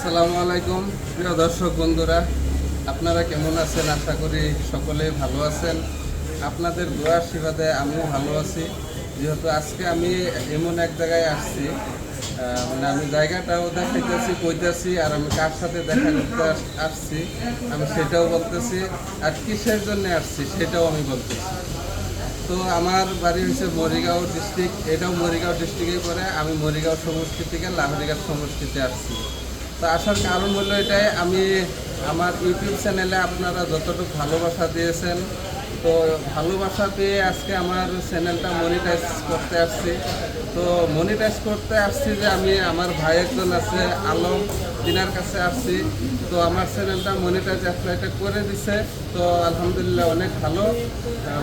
আসসালামু আলাইকুম। প্রিয় দর্শক বন্ধুরা, আপনারা কেমন আছেন? আশা করি সকলে ভালো আছেন। আপনাদের দোয়া আশীর্বাদে আমিও ভালো আছি। যেহেতু আজকে আমি এমন এক জায়গায় আসছি মানে আমি জায়গাটাও দেখাইতেছি, কইতেছি, আর আমি কার সাথে দেখা করতে আসছি, আমি সেটাও বলতেছি। আর কিসের জন্য আসছি সেটাও আমি বলতেছি। তো আমার বাড়ি হচ্ছে মরিগাঁও ডিস্ট্রিক্ট। এটাও মরিগাঁও ডিস্ট্রিক্টে পড়ে। আমি মরিগাঁও সমষ্টি থেকে লাহরিঘাট সমষ্টিতে আসছি। তো আসার কারণ হলো এটাই, আমি আমার ইউটিউব চ্যানেলে আপনারা যতটুকু ভালোবাসা দিয়েছেন, তো ভালোবাসা পেয়ে আজকে আমার চ্যানেলটা মনিটাইজ করতে আসছি। তো মনিটাইজ করতে আসছি যে আমি আমার ভাই একজন আছে, আলম, তিনার কাছে আসছি। তো আমার চ্যানেলটা মনিটাইজ অ্যাপ্লাইটা করে দিছে। তো আলহামদুলিল্লাহ অনেক ভালো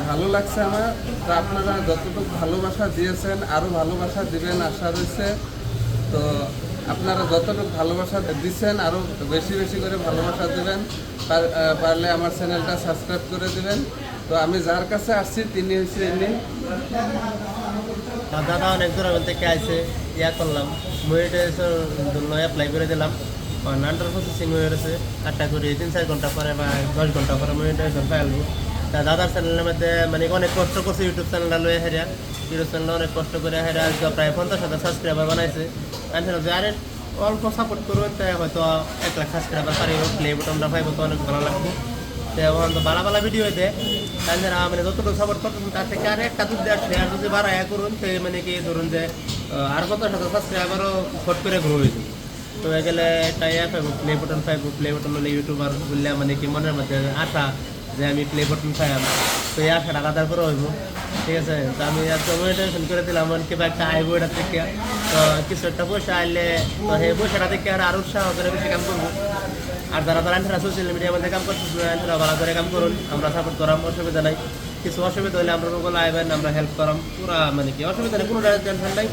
ভালো লাগছে আমার। তো আপনারা যতটুকু ভালোবাসা দিয়েছেন আরও ভালোবাসা দিবেন আশা রয়েছে। তো আপনারা যতটুকু ভালোবাসা দিচ্ছেন আরও বেশি বেশি করে ভালোবাসা দিবেন। পার- পারলে আমার চ্যানেলটা সাবস্ক্রাইব করে দিবেন। তো আমি যার কাছে আসছি, তিনি হচ্ছে আর দাদা অনেক দূর থেকে আইসে ইয়া করলাম। মনিটাইজেশন জন্য অ্যাপ্লাই করে দিলাম। আন্ডার প্রসেসিং হয়ে গেছে একটা করে তিন, চার ঘণ্টা পরে বা দশ ঘণ্টা পরে মনিটাইজেশন পাইলবো দাদার চ্যানেলের মধ্যে মানে অনেক কষ্ট করছে ইউটিউব চ্যানেলটা লয়ে হেরিয়া। চ্যানেল অনেক কষ্ট করে আজকে প্রায় পঞ্চাশ হাজার সাবস্ক্রাইবার বানাইছে। আমি যে, আরে, অল্প সাপোর্ট করবেন তাই হয়তো এক লাখ সাবস্ক্রাইবার পারিব প্লে বটনটা পাইব তো অনেক ভালো লাগবে। তো এখন তো বালা বালা ভিডিও হইতে তাদের মানে যতটুকু সাপোর্ট করতেন তার থেকে আর একটা দুধ দেওয়ার শেয়ার যদি বাড়া করুন, তো মানে কি, ধরুন যে আর কত শত সাবস্ক্রাইবারও ফট করে হয়েছে তো এগুলো একটা ইয়া পাইব প্লে বটন পাইব প্লে বটন হলে ইউটিউবার বললে মানে কি মনের মধ্যে আশা যে আমি প্লে বটন পাইম তো এই আশাটা আলাদা করে হইব ঠিক আছে, তো আমি আজকে মনিটাইজেশন করে দিলাম মানে কিবা একটা আইব এটা থেকে তো কিছু একটা পয়সা আইলে তো সেই পয়সাটা থেকে আর আরও উৎসাহ করে বেশি কাম করব আর যারা যারা আন্টারা সোশ্যাল মিডিয়ার মধ্যে কাম করতেছে আন্টারা ভালো করে কাম করুন আমরা সাপোর্ট করাম অসুবিধা নাই। কিছু অসুবিধা হলে আমরা ওগুলো আইবেন আমরা হেল্প করাম পুরা মানে কি, অসুবিধা নেই, কোনো টেনশন নাই।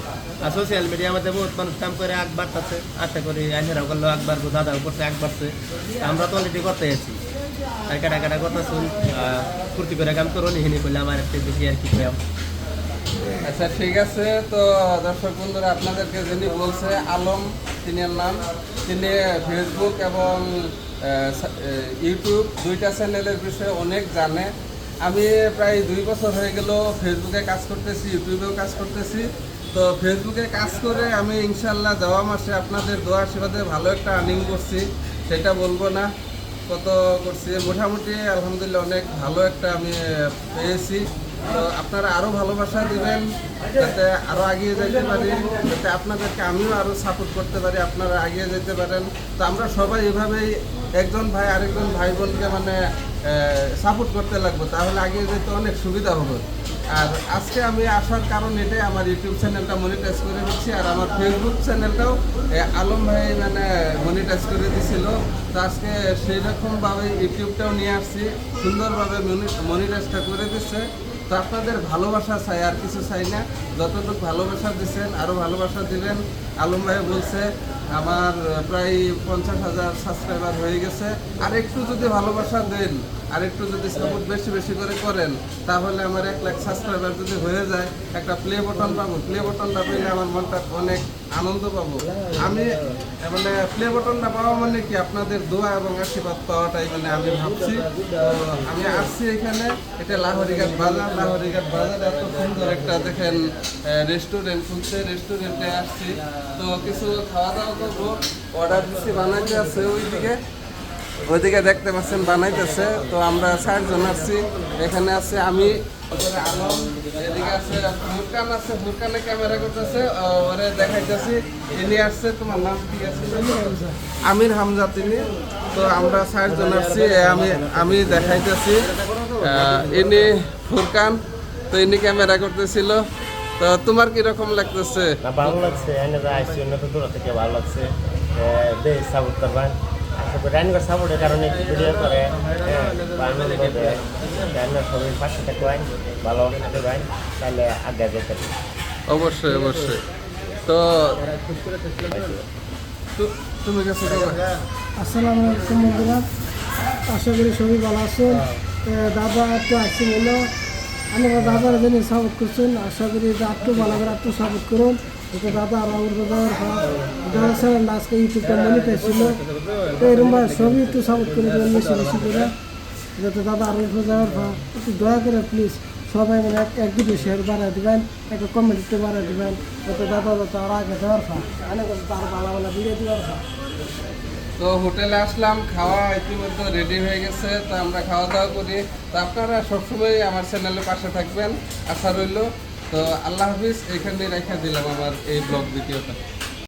আর সোশ্যাল মিডিয়ার মধ্যে বহুত মানুষ কাম করে আগ বাড়তেছে আশা করি আন্টারা ওগুলো আগ বাড়বো দাদা করছে আগ বাড়ছে আমরা তো অলরেডি করতে আছি। আর কাটা কথা শুন ফুর্তি করে কাম করুন করলে আমার একটা বেশি আর কি করাম আচ্ছা ঠিক আছে। তো, দর্শক বন্ধুরা, আপনাদেরকে যিনি বলছে, আলম, তিনের নাম। তিনি ফেসবুক এবং ইউটিউব দুইটা চ্যানেলের বিষয়ে অনেক জানে। আমি প্রায় দুই বছর হয়ে গেল ফেসবুকে কাজ করতেছি ইউটিউবেও কাজ করতেছি। তো ফেসবুকে কাজ করে আমি ইনশাল্লাহ যাওয়া মাসে আপনাদের দোয়া আশীর্বাদে ভালো একটা আর্নিং করছি, সেটা বলব না। কত করছি। মোটামুটি আলহামদুলিল্লাহ অনেক ভালো একটা আমি পেয়েছি। আপনারা আরও ভালোবাসা দিবেন, যাতে আরও এগিয়ে যেতে পারি, যাতে আপনাদেরকে আমিও আরও সাপোর্ট করতে পারি, আপনারা এগিয়ে যেতে পারেন। তো আমরা সবাই এভাবেই একজন ভাই আরেকজন ভাই বোনকে মানে সাপোর্ট করতে লাগবো, তাহলে এগিয়ে যেতে অনেক সুবিধা হবে। আর আজকে আমি আসার কারণ এটাই, আমার ইউটিউব চ্যানেলটা মনিটাইজ করে দিচ্ছি, আর আমার ফেসবুক চ্যানেলটাও আলম ভাই মানে মনিটাইজ করে দিছিল। তো আজকে সেই রকমভাবে ইউটিউবটাও নিয়ে আসছি, সুন্দরভাবে মনিটাইজটা করে দিচ্ছে। তো আপনাদের ভালোবাসা চাই, আর কিছু চাই না। যতটুকু ভালোবাসা দিচ্ছেন আরও ভালোবাসা দিলেন আলম ভাই বলছে, আমার প্রায় পঞ্চাশ হাজার সাবস্ক্রাইবার হয়ে গেছে। আর একটু যদি ভালোবাসা দেন আর একটু যদি সাপোর্ট বেশি বেশি করে করেন, তাহলে আমার এক লাখ সাবস্ক্রাইবার যদি হয়ে যায়, একটা প্লে বটন পাবো। প্লে বটনটা পেলে আমার মনটা অনেক আনন্দ পাবো। আমি মানে প্লে বটনটা পাওয়া মানে কি, আপনাদের দোয়া এবং আশীর্বাদ পাওয়াটাই মানে আমি ভাবছি। আমি আসছি এখানে, এটা লাহরিঘাট বাজার। লাহরিঘাট বাজার এত সুন্দর একটা দেখেন রেস্টুরেন্ট খুলছে রেস্টুরেন্টে আসছি। তো কিছু খাওয়া দাওয়া করব অর্ডার দিচ্ছি বানাইতে আছে ওইদিকে। ওইদিকে দেখতে পাচ্ছেন, বানাইতেছে। তো আমরা চারজন আসছি এখানে আছে আমি। ক্যামেরা করতেছে। ওরে দেখাইতেছি। ইনি আসছে, তোমার নাম কি আমির হামজা তিনি। তো আমরা চারজন আসছি আমি আমি দেখাইতেছি। ইনি ফুরকান। তো ইনি ক্যামেরা করতেছিল। তো তোমার কি রকম লাগতেছে ভালো লাগছে। দূর থেকে ভালো লাগছে। আশা করি রানিবার সাপোর্টের কারণে ভিডিও করে আনন্দ করে রান্নার সবাই পাশে থাকবেন ভালো থাকবেন তাহলে আগে যেতে পারি অবশ্যই অবশ্যই তো তুমি কাছে আসসালামু আলাইকুম বন্ধুরা। আশা করি সবাই ভালো আছেন। এ, দাদা একটু আসছি বলল আমরা দাদার জন্য সাপোর্ট করছেন। আশা করি একটু ভালো করে একটু সাপোর্ট করুন। দাদার যারা চ্যানেল আজকে ইউটিউবটা মনিটাইজ ছিল তো এরকম ভাই সবই একটু সাপোর্ট করে দেবেন, বেশি করে। যাতে দাদা আরও যাওয়ার একটু দয়া করে প্লিজ সবাই মানে এক দুটো শেয়ার বাড়ায় দিবেন, একটা কমেন্ট একটু বাড়ায় দিবেন, যাতে দাদা যাতে আর আগে দেওয়ার ফা অনেক তার ভালো ভালো ভিডিও দেওয়ার ফা তো হোটেলে আসলাম, খাওয়া ইতিমধ্যে রেডি হয়ে গেছে, তো আমরা খাওয়া দাওয়া করি। তো আপনারা সবসময় আমার চ্যানেলের পাশে থাকবেন। আশা রইল তো আল্লাহ হাফিজ এখানে রেখা দিলাম আমার এই ব্লগ ভিডিওটা।